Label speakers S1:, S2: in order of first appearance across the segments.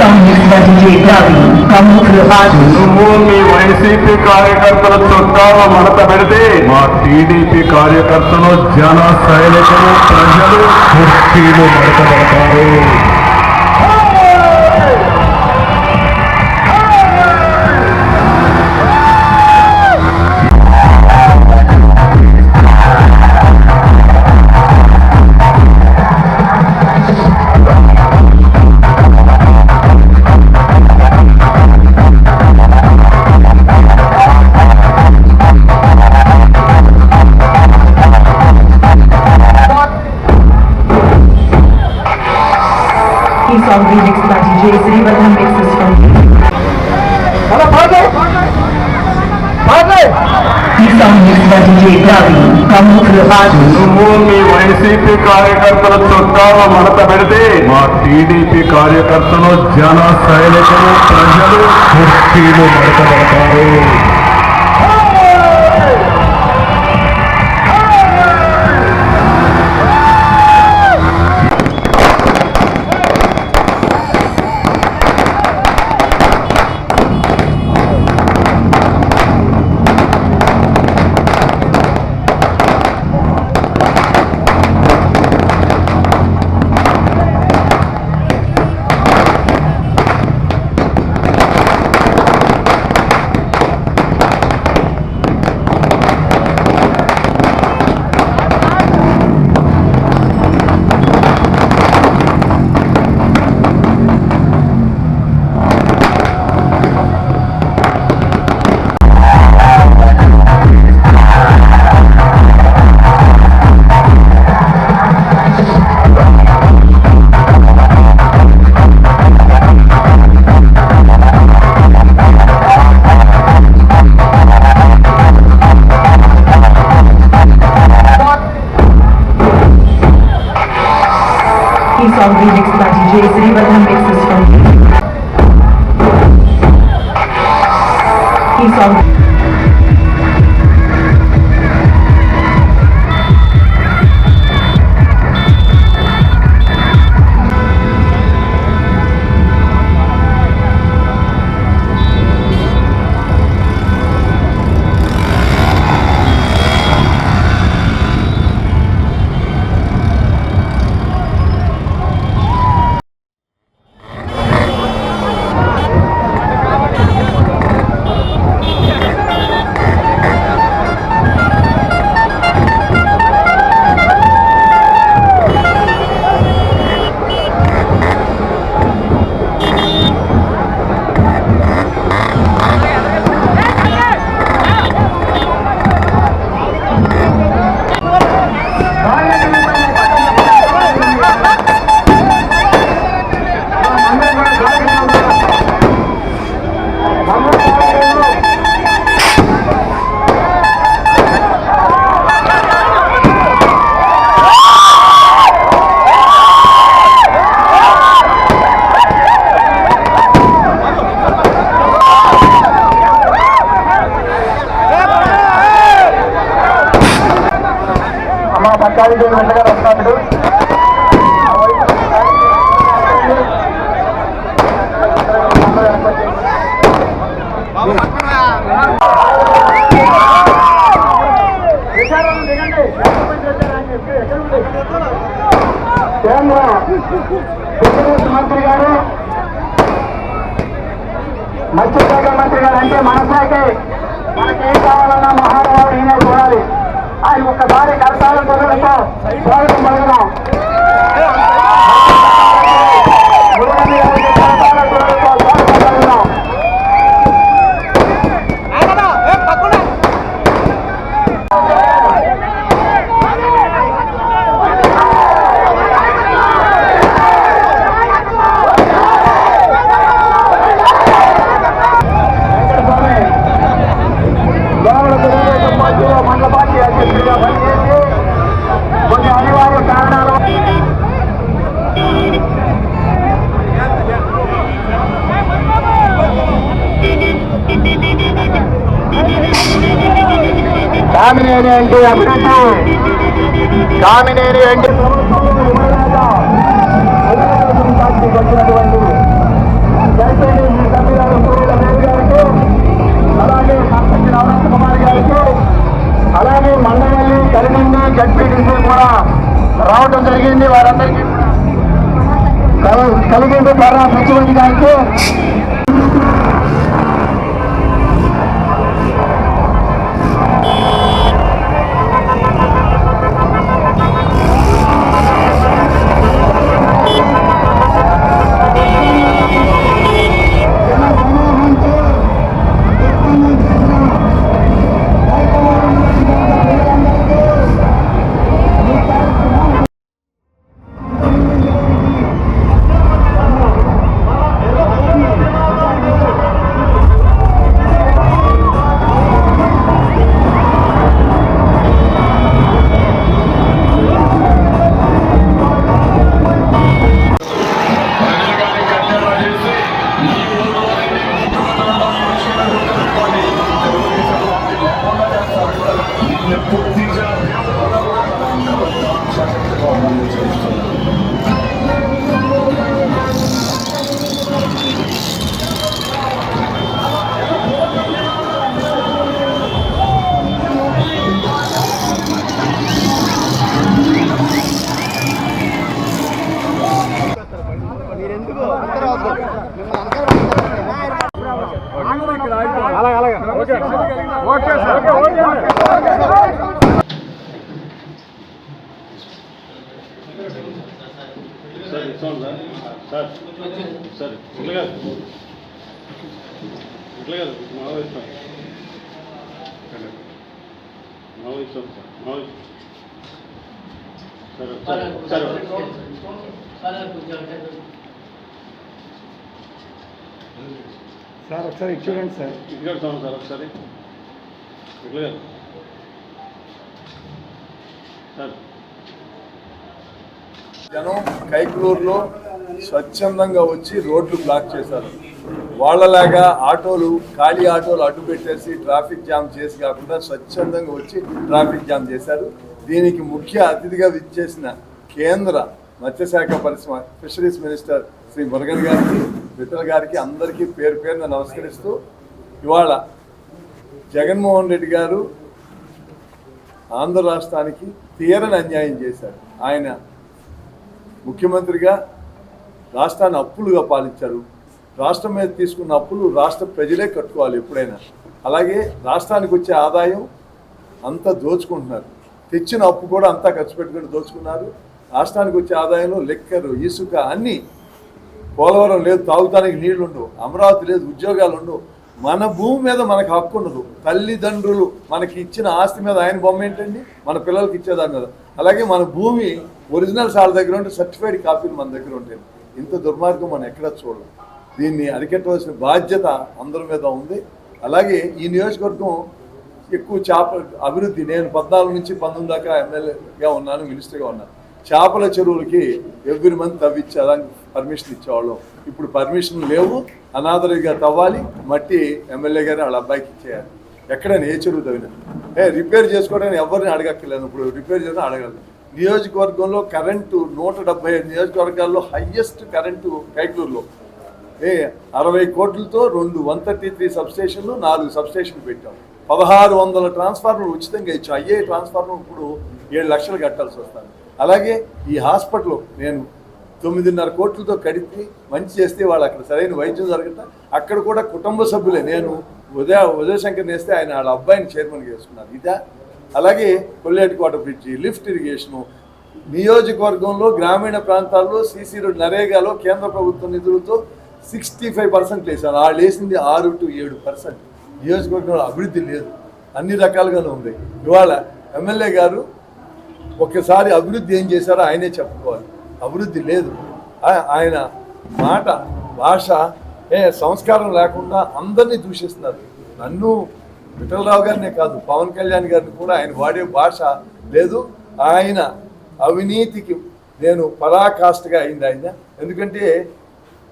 S1: ఈ సాంగ్ రవి ప్రముఖ
S2: నువ్వు మీ వైసీపీ కార్యకర్తల చుట్టాల మడత పెడితే మా టీడీపీ కార్యకర్తలు జన సైనికులు ప్రజలు కుర్చీలు మడత పెడతారు.
S1: సాంగ్ మిక్స్ బై రవి ప్రముఖ రాజు
S2: నువ్వు మీ వైసీపీ కార్యకర్తల చుట్టాల మడత పెడితే మా టీడీపీ కార్యకర్తలు జన సైనికులు ప్రజలు కుర్చీలు మడత పెడతారు.
S3: కేంద్ర ఫిషరీస్ మంత్రి గారు మత్స్యశాఖ మంత్రి గారు అంటే మన శాఖే. మనకేం కావాలన్నా మహానుభావుడు ఈయన చూడాలి. ఆయన ఒక్కసారి కరతాల గొర్రెలతో స్వాగతం పలుకుదాం. అభివృద్ధి కామినేని వెంకట అలాగే అలాగే మండలి కలిగింది జడ్పీటీసీ కూడా రావడం జరిగింది. వారందరికీ కలిగింది. ద్వారా సచివతి గారికి
S4: సార్ ఇట్లా కాదు ఇట్లా కాదు మావ ఇస్తాం మావ ఇస్తాం సార్ మావ సార్ సార్ సార్
S5: సార్ ఒకసారి చూడండి సార్.
S4: ఇక్కడ ఇస్తాం సార్ ఒకసారి. ఇట్లా సార్.
S6: జనం కైకులూరులో స్వచ్ఛందంగా వచ్చి రోడ్లు బ్లాక్ చేశారు. వాళ్ళలాగా ఆటోలు ఖాళీ ఆటోలు అడ్డు పెట్టేసి ట్రాఫిక్ జామ్ చేసి కాకుండా స్వచ్ఛందంగా వచ్చి ట్రాఫిక్ జామ్ చేశారు. దీనికి ముఖ్య అతిథిగా విచ్చేసిన కేంద్ర మత్స్యశాఖ పరిశ్రమ ఫిషరీస్ మినిస్టర్ శ్రీ మురగన్ గారికి మిత్రుల గారికి అందరికీ పేరు పేరున నమస్కరిస్తూ ఇవాళ జగన్మోహన్ రెడ్డి గారు ఆంధ్ర రాష్ట్రానికి తీరని అన్యాయం చేశారు. ఆయన ముఖ్యమంత్రిగా రాష్ట్రాన్ని అప్పులుగా పాలించారు. రాష్ట్రం మీద తీసుకున్న అప్పులు రాష్ట్ర ప్రజలే కట్టుకోవాలి ఎప్పుడైనా. అలాగే రాష్ట్రానికి వచ్చే ఆదాయం అంతా దోచుకుంటున్నారు. తెచ్చిన అప్పు కూడా అంతా ఖర్చు పెట్టుకుని దోచుకున్నారు. రాష్ట్రానికి వచ్చే ఆదాయంలో లెక్కరు ఇసుక అన్నీ పోలవరం లేదు తాగుతానికి నీళ్ళు ఉండవు అమరావతి లేదు ఉద్యోగాలు ఉండవు మన భూమి మీద మనకు హక్కు ఉండదు తల్లిదండ్రులు మనకి ఇచ్చిన ఆస్తి మీద ఆయన బొమ్మ ఏంటండి? మన పిల్లలకి ఇచ్చేదాని మీద. అలాగే మన భూమి ఒరిజినల్స్ వాళ్ళ దగ్గర ఉంటే సర్టిఫైడ్ కాపీలు మన దగ్గర ఉంటాయి ఇంత దుర్మార్గం మనం ఎక్కడ చూడలేం. దీన్ని అరికెట్టవలసిన బాధ్యత అందరి మీద ఉంది. అలాగే ఈ నియోజకవర్గం ఎక్కువ చేప అభివృద్ధి నేను పద్నాలుగు నుంచి పంతొమ్మిది దాకా ఎమ్మెల్యేగా ఉన్నాను మినిస్టర్గా ఉన్నాను. చేపల చెరువులకి ఎవ్రీ మంత్ తవ్విచ్చేదానికి పర్మిషన్ ఇచ్చేవాళ్ళం. ఇప్పుడు పర్మిషన్ లేవు అనాథరిగా తవ్వాలి మట్టి ఎమ్మెల్యే గారిని వాళ్ళ అబ్బాయికి ఇచ్చేయాలి. ఎక్కడైనా ఏ చెరువు ఏ రిపేర్ చేసుకోవడానికి ఎవరిని అడగక్కర్లేదు. ఇప్పుడు రిపేర్ చేసిన అడగలేదు నియోజకవర్గంలో కరెంటు నూట డెబ్బై ఐదు నియోజకవర్గాల్లో హయ్యెస్ట్ కరెంటు కైకూరులో ఏ అరవై కోట్లతో రెండు వన్ థర్టీ త్రీ సబ్స్టేషన్లు నాలుగు సబ్స్టేషన్లు పెట్టాం. పదహారు వందల ట్రాన్స్ఫార్మర్లు ఉచితంగా ఇచ్చాం. అయ్యే ట్రాన్స్ఫార్మర్ ఇప్పుడు ఏడు లక్షలు కట్టాల్సి వస్తుంది. అలాగే ఈ హాస్పిటల్ నేను తొమ్మిదిన్నర కోట్లతో కడిపి మంచి చేస్తే వాళ్ళు అక్కడ సరైన వైద్యం జరగట అక్కడ కూడా కుటుంబ సభ్యులే. నేను ఉదయ ఉదయశంకర్ నేస్తే ఆయన వాళ్ళ అబ్బాయిని చైర్మన్ చేసుకున్నారు ఇదా? అలాగే కొల్లేటికోట బ్రిడ్జి లిఫ్ట్ ఇరిగేషను. నియోజకవర్గంలో గ్రామీణ ప్రాంతాల్లో సీసీ రోడ్ నరేగాలో కేంద్ర ప్రభుత్వ నిధులతో సిక్స్టీ ఫైవ్ పర్సెంట్ వేసారు వాళ్ళు వేసింది ఆరు టు ఏడు పర్సెంట్. నియోజకవర్గంలో అభివృద్ధి లేదు. అన్ని రకాలుగానే ఉంది. ఇవాళ ఎమ్మెల్యే గారు ఒక్కసారి అభివృద్ధి ఏం చేశారో ఆయనే చెప్పుకోవాలి. అభివృద్ధి లేదు. ఆయన మాట భాష ఏ సంస్కారం లేకుండా అందరినీ దూషిస్తున్నారు. నన్ను విఠలరావు గారినే కాదు పవన్ కళ్యాణ్ గారిని కూడా ఆయన వాడే భాష లేదు. ఆయన అవినీతికి నేను పరాకాష్ఠగా అయింది ఆయన. ఎందుకంటే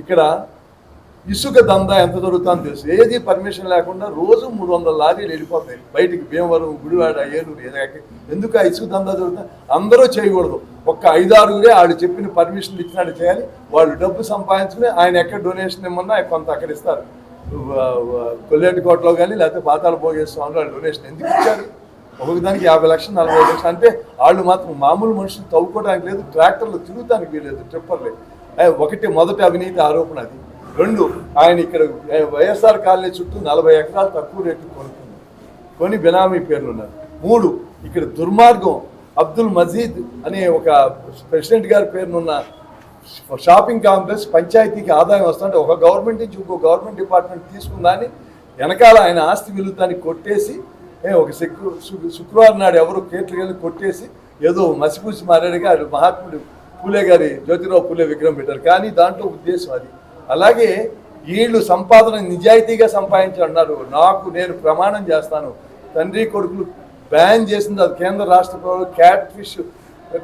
S6: ఇక్కడ ఇసుక దందా ఎంత దొరుకుతుందో తెలుసు. ఏది పర్మిషన్ లేకుండా రోజు మూడు వందల లారీలు వెళ్ళిపోతాయి. బయటికి భీమవరం గుడివాడ ఏలూరు ఏదో ఎందుకు ఆ ఇసుక దందా దొరుకుతుంది అందరూ చేయకూడదు. ఒక్క ఐదారుగురే ఆడు చెప్పిన పర్మిషన్ ఇచ్చినట్టు చేయాలి. వాళ్ళు డబ్బు సంపాదించుకుని ఆయన ఎక్కడ డొనేషన్ ఇమ్మన్నా కొంత అక్కడ ఇస్తారు. కొల్లేటికోటలో కానీ లేకపోతే పాతాల భోగేశ్వరంలో వాళ్ళు డొనేషన్ ఎందుకు ఇచ్చారు? ఒక్కొక్క దానికి యాభై లక్షలు నలభై లక్షలు. అంటే వాళ్ళు మాత్రం మామూలు మనుషులు తవ్వుకోవడానికి లేదు ట్రాక్టర్లు తిరుగుతానికి వీలేదు ట్రిప్పర్లే ఒకటి మొదటి అవినీతి ఆరోపణ అది. రెండు ఆయన ఇక్కడ వైఎస్ఆర్ కాలనీ చుట్టూ నలభై ఎకరాలు తక్కువ రేటు కొనుక్కుంది కొని బినామీ పేర్లు ఉన్నారు. మూడు ఇక్కడ దుర్మార్గం అబ్దుల్ మజీద్ అనే ఒక ప్రెసిడెంట్ గారి పేరునున్న షాపింగ్ కాంప్లెక్స్ పంచాయతీకి ఆదాయం వస్తుంటే ఒక గవర్నమెంట్ నుంచి ఇంకో గవర్నమెంట్ డిపార్ట్మెంట్ తీసుకుందాన్ని వెనకాల ఆయన ఆస్తి విలుతాన్ని కొట్టేసి ఒక శుక్ర శుక్రవారం నాడు ఎవరు కేట్లు వెళ్ళి కొట్టేసి ఏదో మసిపూసి మారాడు గారు మహాత్ముడు పూలే గారి జ్యోతిరావు పూలే విగ్రహం పెట్టారు. కానీ దాంట్లో ఉద్దేశం అది. అలాగే వీళ్ళు సంపాదన నిజాయితీగా సంపాదించాలన్నారు నాకు నేను ప్రమాణం చేస్తాను. తండ్రి కొడుకులు బ్యాన్ చేసింది అది కేంద్ర రాష్ట్ర ప్రభుత్వం క్యాట్ ఫిష్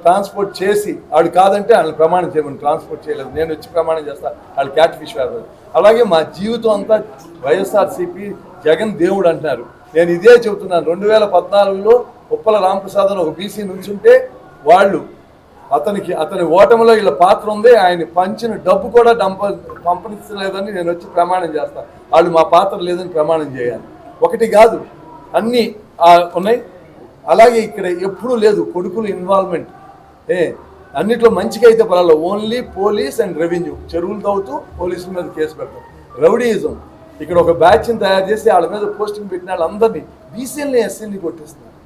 S6: ట్రాన్స్పోర్ట్ చేసి వాడు కాదంటే వాళ్ళని ప్రమాణం చేయమని ట్రాన్స్పోర్ట్ చేయలేదు. నేను వచ్చి ప్రమాణం చేస్తా వాళ్ళు క్యాట్ ఫిష్ వ్యాపారం. అలాగే మా జీవితం అంతా వైఎస్ఆర్సీపీ జగన్ దేవుడు అంటున్నారు. నేను ఇదే చెబుతున్నాను. రెండు వేల పద్నాలుగులో ఉప్పల రామప్రసాద్ అని ఒక బీసీ నుంచుంటే వాళ్ళు అతనికి అతని ఓటమిలో వీళ్ళ పాత్ర ఉంది ఆయన పంచిన డబ్బు కూడా డంప పంపించలేదని నేను వచ్చి ప్రమాణం చేస్తాను వాళ్ళు మా పాత్ర లేదని ప్రమాణం చేయాలి. ఒకటి కాదు అన్నీ ఉన్నాయి. అలాగే ఇక్కడ ఎప్పుడూ లేదు కొడుకుల ఇన్వాల్వ్మెంట్ ఏ అన్నిట్లో మంచిగా అయితే పర్వాలేదు. ఓన్లీ పోలీస్ అండ్ రెవెన్యూ చెరువులు తవ్వుతూ పోలీసుల మీద కేసు పెడతాం. రౌడీయిజం ఇక్కడ ఒక బ్యాచ్ని తయారు చేసి వాళ్ళ మీద పోస్టింగ్ పెట్టిన వాళ్ళందరినీ బీసీఎల్ని ఎస్సీని కొట్టిస్తున్నారు.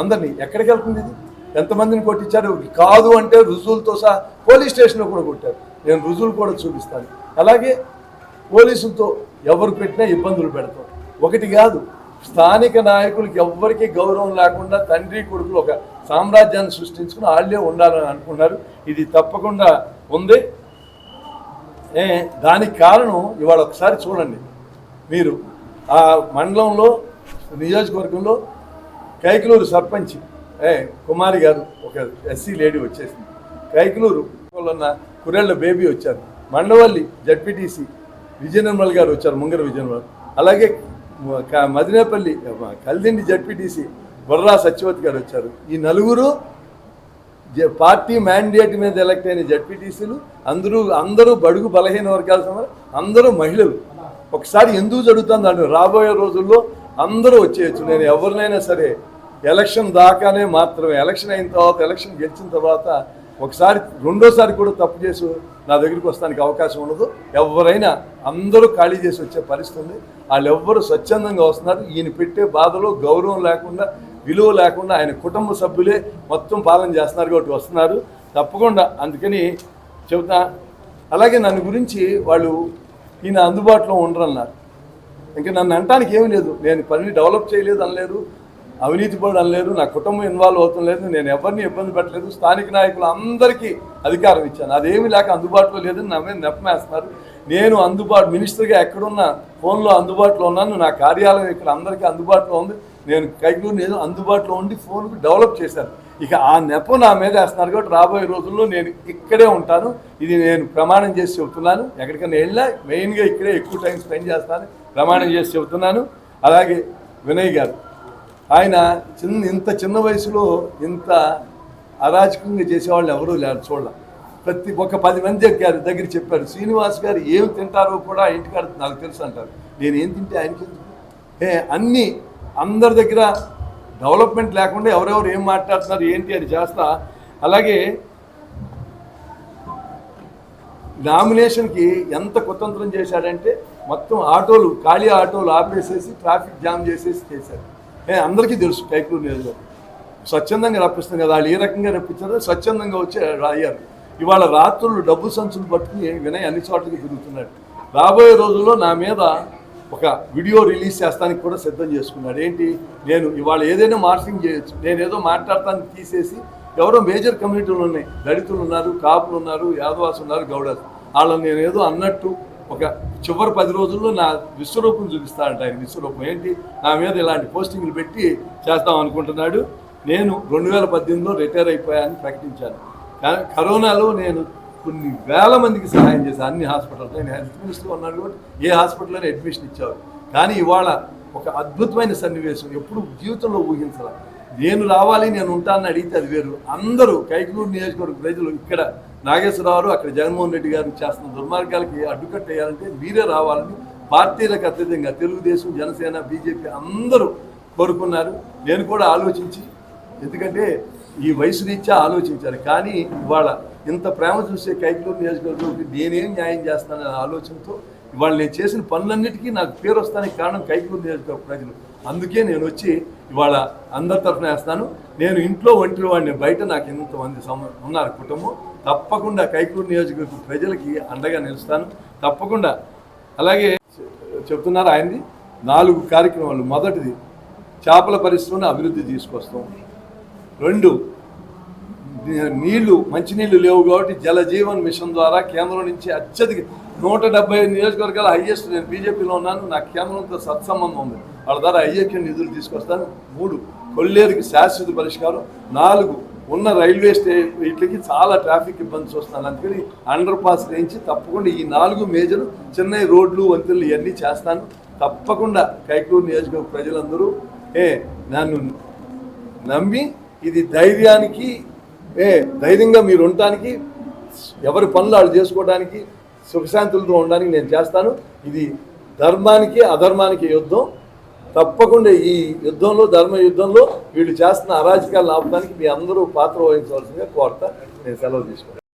S6: అందరినీ. ఎక్కడికి వెళ్తుంది ఇది? ఎంతమందిని కొట్టించారు? కాదు అంటే రుజువులతో సహా పోలీస్ స్టేషన్లో కూడా కొట్టారు. నేను రుజువులు కూడా చూపిస్తాను. అలాగే పోలీసులతో ఎవరు పెట్టినా ఇబ్బందులు పెడతాం. ఒకటి కాదు స్థానిక నాయకులకి ఎవ్వరికీ గౌరవం లేకుండా తండ్రి కొడుకులు ఒక సామ్రాజ్యాన్ని సృష్టించుకుని వాళ్ళే ఉండాలని అనుకున్నారు ఇది తప్పకుండా ఉంది. ఏ దానికి కారణం ఇవాళ ఒకసారి చూడండి. మీరు ఆ మండలంలో నియోజకవర్గంలో కైకలూరు సర్పంచ్ ఏ కుమారి గారు ఒక ఎస్సీ లేడీ వచ్చేసింది. కైకలూరు ఉన్న కురెళ్ళ బేబీ వచ్చారు. మండవల్లి జడ్పీటీసీ విజయనిర్మల్ గారు వచ్చారు ముంగర విజయనిర్మల్. అలాగే మదినేపల్లి కల్దిండి జడ్పీటీసీ బొర్రా సత్యవతి గారు వచ్చారు. ఈ నలుగురు జ- పార్టీ మ్యాండేట్ మీద ఎలక్ట్ అయిన జడ్పీటీసీలు అందరూ అందరూ బడుగు బలహీన వర్గాల సమ- అందరూ మహిళలు. ఒకసారి ఎందుకు జరుగుతుంది రాబోయే రోజుల్లో అందరూ వచ్చేయచ్చు. నేను ఎవరినైనా సరే ఎలక్షన్ దాకానే మాత్రమే ఎలక్షన్ అయిన తర్వాత ఎలక్షన్ గెలిచిన తర్వాత ఒకసారి రెండోసారి కూడా తప్పు చేసి నా దగ్గరికి వస్తానికి అవకాశం ఉండదు. ఎవరైనా అందరూ ఖాళీ చేసి వచ్చే పరిస్థితి ఉంది. వాళ్ళు ఎవ్వరు స్వచ్ఛందంగా వస్తున్నారు. ఈయన పెట్టే బాధలో గౌరవం లేకుండా విలువ లేకుండా ఆయన కుటుంబ సభ్యులే మొత్తం పాలన చేస్తున్నారు కాబట్టి వస్తున్నారు. తప్పకుండా. అందుకని చెబుతా అలాగే నన్ను గురించి వాళ్ళు ఈయన అందుబాటులో ఉండరన్నారు. ఇంకా నన్ను అనటానికి ఏమీ లేదు. నేను పని డెవలప్ చేయలేదు అనలేదు. అవినీతి పడడం అనలేదు నా కుటుంబం ఇన్వాల్వ్ అవుతం లేదు నేను ఎవరిని ఇబ్బంది పెట్టలేదు స్థానిక నాయకులు అందరికీ అధికారం ఇచ్చాను. అదేమీ లేక అందుబాటులో లేదని నా మీద నెప్పమేస్తున్నారు. నేను అందుబాటు మినిస్టర్గా ఎక్కడున్నా ఫోన్లో అందుబాటులో ఉన్నాను నా కార్యాలయం ఇక్కడ అందరికీ అందుబాటులో ఉంది. నేను కైకూరు నేను అందుబాటులో ఉండి ఫోన్కు డెవలప్ చేశాను. ఇక ఆ నెపం నా మీద వేస్తున్నారు కాబట్టి రాబోయే రోజుల్లో నేను ఇక్కడే ఉంటాను. ఇది నేను ప్రమాణం చేసి చెబుతున్నాను. ఎక్కడికైనా వెళ్ళినా మెయిన్గా ఇక్కడే ఎక్కువ టైం స్పెండ్ చేస్తాను. ప్రమాణం చేసి చెబుతున్నాను. అలాగే వినయ్ గారు ఆయన చిన్న ఇంత చిన్న వయసులో ఇంత అరాచకంగా చేసేవాళ్ళు ఎవరూ లేరు చూడాల. ప్రతి ఒక పది మంది గారి దగ్గర చెప్పారు శ్రీనివాస్ గారు ఏం తింటారో కూడా ఇంటికాడ నాకు తెలుసు అంటారు. నేను ఏం తింటే ఆయనకి ఏ అన్నీ అందరి దగ్గర డెవలప్మెంట్ లేకుండా ఎవరెవరు ఏం మాట్లాడుతున్నారు ఏంటి అని చేస్తా. అలాగే నామినేషన్కి ఎంత కుతంత్రం చేశాడంటే మొత్తం ఆటోలు ఖాళీ ఆటోలు ఆపేసేసి ట్రాఫిక్ జామ్ చేసేసి చేశారు. నేను అందరికీ తెలుసు కైకూరు నేను స్వచ్ఛందంగా రప్పిస్తుంది కదా వాళ్ళు ఏ రకంగా రప్పించారో స్వచ్ఛందంగా వచ్చి అయ్యారు ఇవాళ రాత్రులు డబ్బు సంచులు పట్టుకుని వినయ్ అన్ని చోట్లకి తిరుగుతున్నాడు. రాబోయే రోజుల్లో నా మీద ఒక వీడియో రిలీజ్ చేస్తానికి కూడా సిద్ధం చేసుకున్నాడు. ఏంటి? నేను ఇవాళ ఏదైనా మార్చింగ్ చేయొచ్చు. నేను ఏదో మాట్లాడతాను తీసేసి ఎవరో మేజర్ కమ్యూనిటీలు ఉన్నాయి. దళితులు ఉన్నారు కాపులు ఉన్నారు యాదవాస్ ఉన్నారు గౌడస్ వాళ్ళని నేను ఏదో అన్నట్టు ఒక చివరి పది రోజుల్లో నా విశ్వరూపం చూపిస్తాడంట ఆయన విశ్వరూపం. ఏంటి? నా మీద ఇలాంటి పోస్టింగ్లు పెట్టి చేస్తాం అనుకుంటున్నాడు. నేను రెండు వేల పద్దెనిమిదిలో రిటైర్ అయిపోయానని ప్రకటించాను. కరోనాలో నేను కొన్ని వేల మందికి సహాయం చేశాను. అన్ని హాస్పిటల్స్ నేను హెల్త్ మినిస్టర్ ఉన్నాను కాబట్టి ఏ హాస్పిటల్లో అడ్మిషన్ ఇచ్చావు కానీ ఇవాళ ఒక అద్భుతమైన సన్నివేశం. ఎప్పుడు జీవితంలో ఊహించాల. నేను రావాలి నేను ఉంటానని అడిగితే అది వేరు. అందరూ కైకూరు నియోజకవర్గ ప్రజలు ఇక్కడ నాగేశ్వరరావు అక్కడ జగన్మోహన్ రెడ్డి గారు చేస్తున్న దుర్మార్గాలకి అడ్డుకట్ట వేయాలంటే మీరే రావాలని పార్టీలకు అత్యధికంగా తెలుగుదేశం జనసేన బీజేపీ అందరూ కోరుకున్నారు. నేను కూడా ఆలోచించి ఎందుకంటే ఈ వయసు రీత్యా ఆలోచించాలి. కానీ ఇవాళ ఇంత ప్రేమ చూసే కైకలూరు నియోజకవర్గంకి నేనేం న్యాయం చేస్తాననే ఆలోచనతో ఇవాళ నేను చేసిన పనులన్నిటికీ నాకు పేరు వస్తానికి కారణం కైకలూరు నియోజకవర్గ ప్రజలు. అందుకే నేను వచ్చి ఇవాళ అందరి తరఫున వేస్తాను. నేను ఇంట్లో ఒంటరి వాడిని బయట నాకు ఇంతమంది సమ ఉన్నారు కుటుంబం. తప్పకుండా కైకూరు నియోజకవర్గ ప్రజలకి అండగా నిలుస్తాను. తప్పకుండా. అలాగే చెప్తున్నారు ఆయనది నాలుగు కార్యక్రమాలు. మొదటిది చేపల పరిశ్రమను అభివృద్ధి తీసుకొస్తాం. రెండు నీళ్ళు మంచినీళ్ళు లేవు కాబట్టి జల జీవన్ మిషన్ ద్వారా కేంద్రం నుంచి అత్యధిక నూట డెబ్బై నియోజకవర్గాల హైయెస్ట్ నేను బీజేపీలో ఉన్నాను. నా కేంద్రంతో సత్సంబంధం ఉంది. వాళ్ళ ద్వారా ఐఏక్యం నిధులు తీసుకొస్తాను. మూడు కొల్లేరుకి శాశ్వత పరిష్కారం. నాలుగు ఉన్న రైల్వే స్టే వీటికి చాలా ట్రాఫిక్ ఇబ్బంది చూస్తున్నాను అందుకని అండర్ పాస్ చేయించి తప్పకుండా ఈ నాలుగు మేజర్ చెన్నై రోడ్లు వంతెనలు ఇవన్నీ చేస్తాను. తప్పకుండా కైకూరు నియోజకవర్గ ప్రజలందరూ ఏ నన్ను నమ్మి ఇది ధైర్యానికి ఏ ధైర్యంగా మీరు ఉండటానికి ఎవరి పనులు వాళ్ళు చేసుకోవడానికి సుఖశాంతులతో ఉండడానికి నేను చేస్తాను. ఇది ధర్మానికి అధర్మానికి యుద్ధం. తప్పకుండా ఈ యుద్ధంలో ధర్మ యుద్ధంలో వీళ్ళు చేస్తున్న అరాజకాలను ఆపడానికి మీ అందరూ పాత్ర వహించవలసిందిగా కోరత నేను సెలవు తీసుకుంటాను